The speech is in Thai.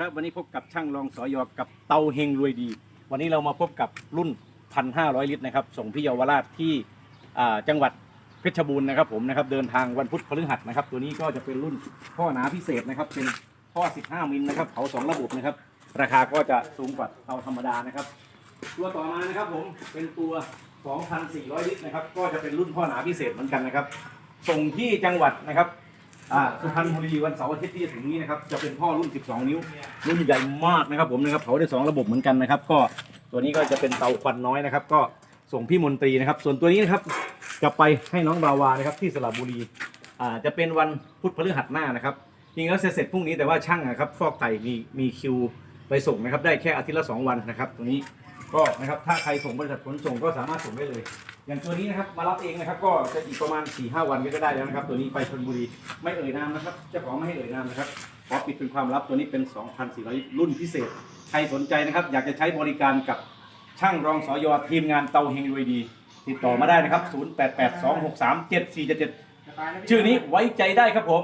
ครับวันนี้พบกับช่างรองสอยอกับเตาเฮงรวยดี วันนี้เรามาพบกับรุ่น 1,500 ลิตรนะครับ ส่งพี่เยาวราชที่อ่าจังหวัดเพชรบูรณ์นะครับผมนะครับเดินทางวันพุธพฤหัสนะครับ ตัวนี้ก็จะเป็นรุ่นท่อหนาพิเศษนะครับเป็นท่อ15 มิลนะครับเผาสองระบบนะครับ ราคาก็จะสูงกว่าเตาธรรมดานะครับ ตัวต่อมานะครับผมเป็นตัว 2,400 ลิตรนะครับ ก็จะเป็นรุ่นท่อหนาพิเศษเหมือนกันนะครับ ส่งที่จังหวัดนะครับ อ่าสุพรรณบุรีวันเสาร์อาทิตย์ที่จะถึงนี้นะครับจะเป็นท่อรุ่น 12 นิ้วรุ่นใหญ่มากนะครับผมนะครับเผาได้ 2 ระบบเหมือนกันนะครับ ก็ตัวนี้ก็จะเป็นเตาควันน้อยนะครับ ก็ส่งพี่มนตรีนะครับ ส่วนตัวนี้นะครับจะไปให้น้องบาวานะครับที่สระบุรีอ่าจะเป็นวันพุธพฤหัสหน้านะครับจริงแล้วเสร็จพรุ่งนี้แต่ว่าช่างอะครับฟอกไตมีมีคิวไปส่งนะครับได้แค่อาทิตย์ละสองวันนะครับตัวนี้ก็นะครับถ้าใครส่งบริษัทขนส่งก็สามารถส่งได้เลย อย่างตัวนี้นะครับมารับเองนะครับ ก็จะอีกประมาณ4ี่ห้าวันก็ได้แล้วนะครับ ตัวนี้ไปชลบุรีไม่เอ่ยนามนะครับเจ้าของไม่ให้เอ่ยนามนะครับขอปิดเป็นความลับตัวนี้เป็น 2,400 รุ่นพิเศษ ใครสนใจนะครับ อยากจะใช้บริการกับช่างรองสอยอทีมงานเตาเฮงรวยดี ติดต่อมาได้นะครับ 0882637477 ชื่อนี้ไว้ใจได้ครับผม